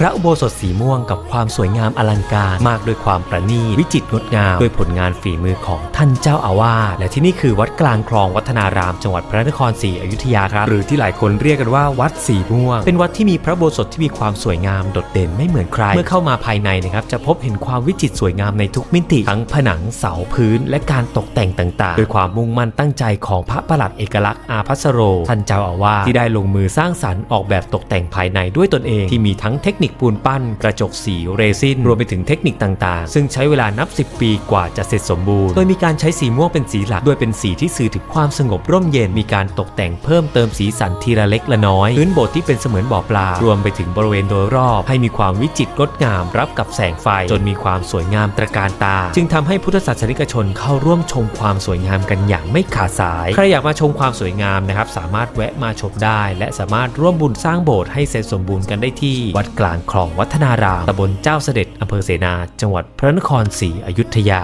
พระอุโบสถสีม่วงกับความสวยงามอลังการ มากด้วยความประณีตวิจิตรงดงามด้วยผลงานฝีมือของท่านเจ้าอาวาสและที่นี่คือวัดกลางคลองวัฒนารามจังหวัดพระนครศรีอยุธยาครับ หรือที่หลายคนเรียกกันว่าวัดสีม่วง เป็นวัดที่มีพระอุโบสถที่มีความสวยงามโดดเด่นไม่เหมือนใคร เมื่อเข้ามาภายในนะครับจะพบเห็นความวิจิตรสวยงามในทุกมิติทั้งผนังเสาพื้น และการตกแต่งต่างๆด้วยความมุ่งมั่นตั้งใจของพระประหลัดเอกลักษณ์อาพัสโรท่านเจ้าอาวาสที่ได้ลงมือสร้างสรรค์ออกแบบตกแต่งภายในด้วยตนเองที่มีทั้งเทคนิคปูนปั้น กระจกสีเรซินรวมไปถึงเทคนิคต่างๆ ซึ่งใช้เวลานับ 10 ปีกว่าจะเสร็จสมบูรณ์ โดยมีการใช้สีม่วงเป็นสีหลักด้วยเป็นสีที่สื่อถึงความสงบร่มเย็นมีการตกแต่งเพิ่มเติมสีสันทีละเล็กละน้อยพื้นโบสถ์ที่เป็นเสมือนบ่อปลารวมไปถึงบริเวณโดยรอบ ให้มีความวิจิตรงดงามรับกับแสงไฟ จนมีความสวยงามตระการตา จึงทำให้พุทธศาสนิกชนเข้าร่วมชมความสวยงามกันอย่างไม่ขาดสายใครอยากมาชมความสวยงามนะครับสามารถแวะมาชมได้ และสามารถร่วมบุญสร้างโบสถ์ให้เสร็จสมบูรณ์กันได้ที่วัดกลางคลองวัฒนารามตำบลเจ้าเสด็จอำเภอเสนา จังหวัดพระนครศรีอยุธยา